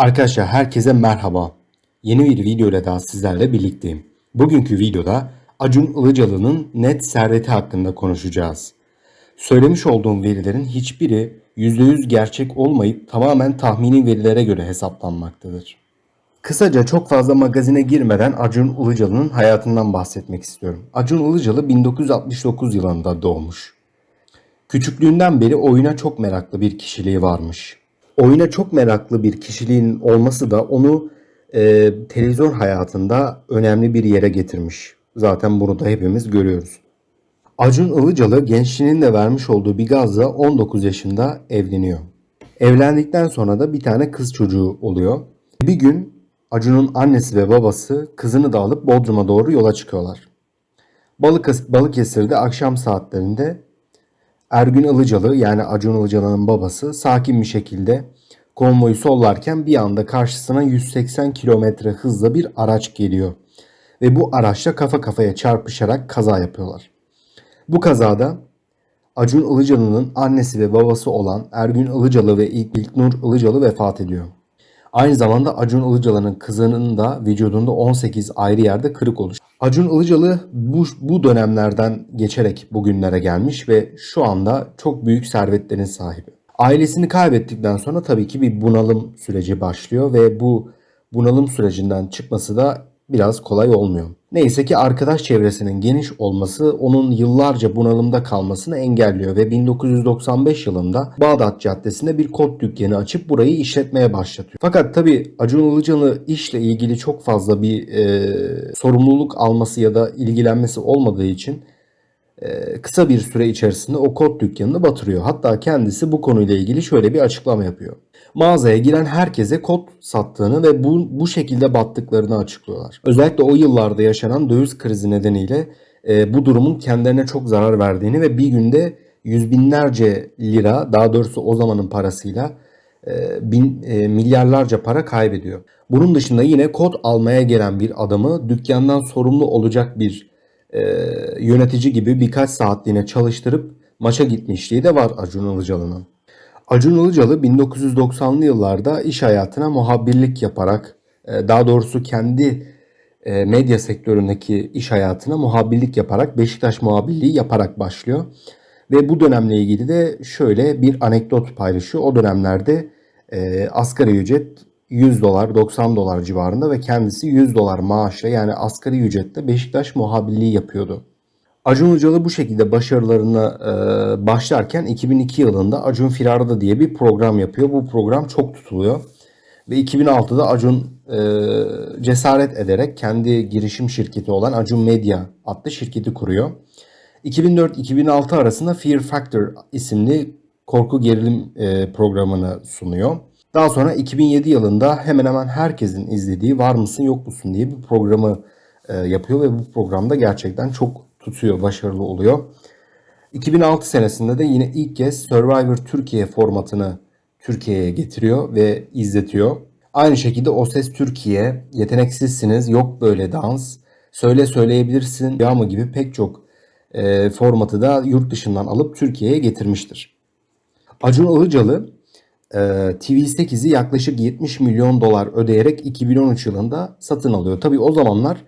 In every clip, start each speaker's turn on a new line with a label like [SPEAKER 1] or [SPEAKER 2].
[SPEAKER 1] Arkadaşlar herkese merhaba. Yeni bir video ile daha sizlerle birlikteyim. Bugünkü videoda Acun Ilıcalı'nın net serveti hakkında konuşacağız. Söylemiş olduğum verilerin hiçbiri %100 gerçek olmayıp tamamen tahmini verilere göre hesaplanmaktadır. Kısaca çok fazla magazine girmeden Acun Ilıcalı'nın hayatından bahsetmek istiyorum. Acun Ilıcalı 1969 yılında doğmuş. Küçüklüğünden beri oyuna çok meraklı bir kişiliği varmış. Oyuna çok meraklı bir kişiliğin olması da onu e, televizyon hayatında önemli bir yere getirmiş. Zaten bunu da hepimiz görüyoruz. Acun Ilıcalı gençliğinin de vermiş olduğu bir gazla 19 yaşında evleniyor. Evlendikten sonra da bir tane kız çocuğu oluyor. Bir gün Acun'un annesi ve babası kızını da alıp Bodrum'a doğru yola çıkıyorlar. Balık, Balıkesir'de akşam saatlerinde Ergün Ilıcalı yani Acun Ilıcalı'nın babası sakin bir şekilde konvoyu sollarken bir anda karşısına 180 kilometre hızla bir araç geliyor. Ve bu araçla kafa kafaya çarpışarak kaza yapıyorlar. Bu kazada Acun Ilıcalı'nın annesi ve babası olan Ergün Ilıcalı ve İlknur Ilıcalı vefat ediyor. Aynı zamanda Acun Ilıcalı'nın kızının da vücudunda 18 ayrı yerde kırık oluş. Acun Ilıcalı bu, bu dönemlerden geçerek bugünlere gelmiş ve şu anda çok büyük servetlerin sahibi. Ailesini kaybettikten sonra tabii ki bir bunalım süreci başlıyor ve bu bunalım sürecinden çıkması da biraz kolay olmuyor. Neyse ki arkadaş çevresinin geniş olması onun yıllarca bunalımda kalmasını engelliyor ve 1995 yılında Bağdat Caddesi'nde bir kot dükkanı açıp burayı işletmeye başlatıyor. Fakat tabi Acun Ilıcalı işle ilgili çok fazla bir e, sorumluluk alması ya da ilgilenmesi olmadığı için kısa bir süre içerisinde o kot dükkanını batırıyor. Hatta kendisi bu konuyla ilgili şöyle bir açıklama yapıyor. Mağazaya giren herkese kot sattığını ve bu, bu şekilde battıklarını açıklıyorlar. Özellikle o yıllarda yaşanan döviz krizi nedeniyle e, bu durumun kendilerine çok zarar verdiğini ve bir günde yüz binlerce lira daha doğrusu o zamanın parasıyla e, bin, e, milyarlarca para kaybediyor. Bunun dışında yine kod almaya gelen bir adamı dükkandan sorumlu olacak bir e, yönetici gibi birkaç saatliğine çalıştırıp maça gitmişliği de var Acun Ilıcalı'nın. Acun Ilıcalı 1990'lı yıllarda iş hayatına muhabirlik yaparak e, daha doğrusu kendi e, medya sektöründeki iş hayatına muhabirlik yaparak Beşiktaş muhabirliği yaparak başlıyor. Ve bu dönemle ilgili de şöyle bir anekdot paylaşıyor. O dönemlerde e, asgari ücret 100 dolar 90 dolar civarında ve kendisi 100 dolar maaşla yani asgari ücretle Beşiktaş muhabirliği yapıyordu. Acun Ilıcalı bu şekilde başarılarına e, başlarken 2002 yılında Acun Firarda diye bir program yapıyor. Bu program çok tutuluyor. Ve 2006'da Acun e, cesaret ederek kendi girişim şirketi olan Acun Media adlı şirketi kuruyor. 2004-2006 arasında Fear Factor isimli korku gerilim e, programını sunuyor. Daha sonra 2007 yılında hemen hemen herkesin izlediği Var mısın yok musun diye bir programı e, yapıyor ve bu programda gerçekten çok tutuyor, başarılı oluyor. 2006 senesinde de yine ilk kez Survivor Türkiye formatını Türkiye'ye getiriyor ve izletiyor. Aynı şekilde O Ses Türkiye, Yeteneksizsiniz, Yok Böyle Dans, Söyle Söyleyebilirsin, Yağmı gibi pek çok e, formatı da yurt dışından alıp Türkiye'ye getirmiştir. Acun Ilıcalı TV8'i yaklaşık 70 milyon dolar ödeyerek 2013 yılında satın alıyor. Tabi o zamanlar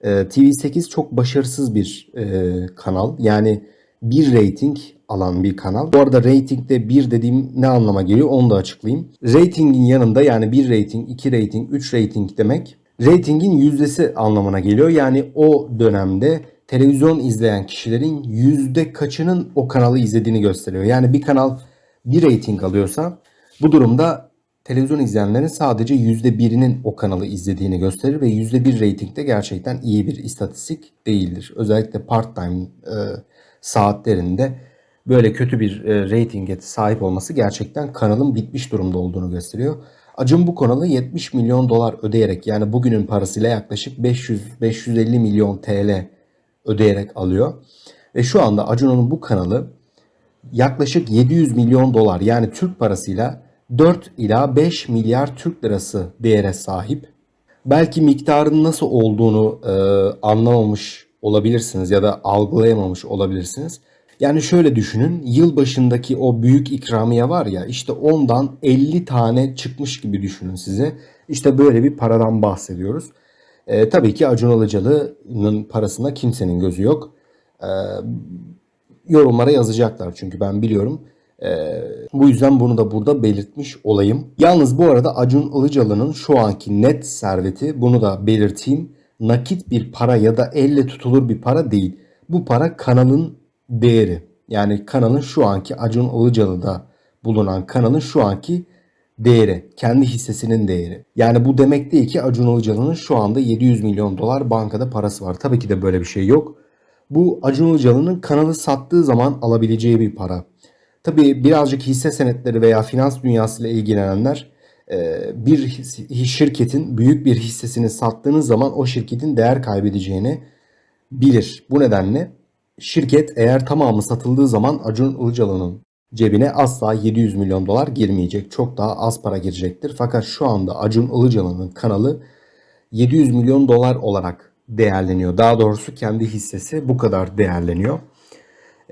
[SPEAKER 1] e, TV8 çok başarısız bir e, kanal. Yani bir rating alan bir kanal. Bu arada ratingde bir dediğim ne anlama geliyor onu da açıklayayım. Ratingin yanında yani bir rating, iki rating, üç rating demek ratingin yüzdesi anlamına geliyor. Yani o dönemde televizyon izleyen kişilerin yüzde kaçının o kanalı izlediğini gösteriyor. Yani bir kanal bir rating alıyorsa bu durumda televizyon izleyenlerin sadece %1'inin o kanalı izlediğini gösterir ve %1 reytingde gerçekten iyi bir istatistik değildir. Özellikle part-time e, saatlerinde böyle kötü bir e, reytinge sahip olması gerçekten kanalın bitmiş durumda olduğunu gösteriyor. Acun bu kanalı 70 milyon dolar ödeyerek yani bugünün parasıyla yaklaşık 500-550 milyon TL ödeyerek alıyor. Ve şu anda Acun'un bu kanalı yaklaşık 700 milyon dolar yani Türk parasıyla 4 ila 5 milyar Türk lirası değere sahip. Belki miktarın nasıl olduğunu e, anlamamış olabilirsiniz ya da algılayamamış olabilirsiniz. Yani şöyle düşünün yıl başındaki o büyük ikramiye var ya işte ondan 50 tane çıkmış gibi düşünün size. İşte böyle bir paradan bahsediyoruz. Ee, tabii ki Acun Ilıcalı'nın parasında kimsenin gözü yok. Ee, yorumlara yazacaklar çünkü ben biliyorum. Ee, bu yüzden bunu da burada belirtmiş olayım. Yalnız bu arada Acun Ilıcalı'nın şu anki net serveti bunu da belirteyim. Nakit bir para ya da elle tutulur bir para değil. Bu para kanalın değeri. Yani kanalın şu anki Acun Ilıcalı'da bulunan kanalın şu anki değeri. Kendi hissesinin değeri. Yani bu demek değil ki Acun Ilıcalı'nın şu anda 700 milyon dolar bankada parası var. Tabii ki de böyle bir şey yok. Bu Acun Ilıcalı'nın kanalı sattığı zaman alabileceği bir para. Tabii birazcık hisse senetleri veya finans dünyasıyla ilgilenenler e, bir şirketin büyük bir hissesini sattığınız zaman o şirketin değer kaybedeceğini bilir. Bu nedenle şirket eğer tamamı satıldığı zaman Acun Ilıcalı'nın cebine asla 700 milyon dolar girmeyecek. Çok daha az para girecektir. Fakat şu anda Acun Ilıcalı'nın kanalı 700 milyon dolar olarak değerleniyor. Daha doğrusu kendi hissesi bu kadar değerleniyor.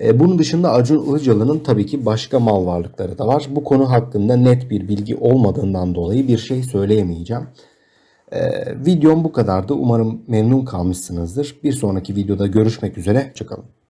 [SPEAKER 1] E, Bunun dışında Acun Ilıcalı'nın tabii ki başka mal varlıkları da var. Bu konu hakkında net bir bilgi olmadığından dolayı bir şey söyleyemeyeceğim. E, videom bu kadardı. Umarım memnun kalmışsınızdır. Bir sonraki videoda görüşmek üzere. Hoşçakalın.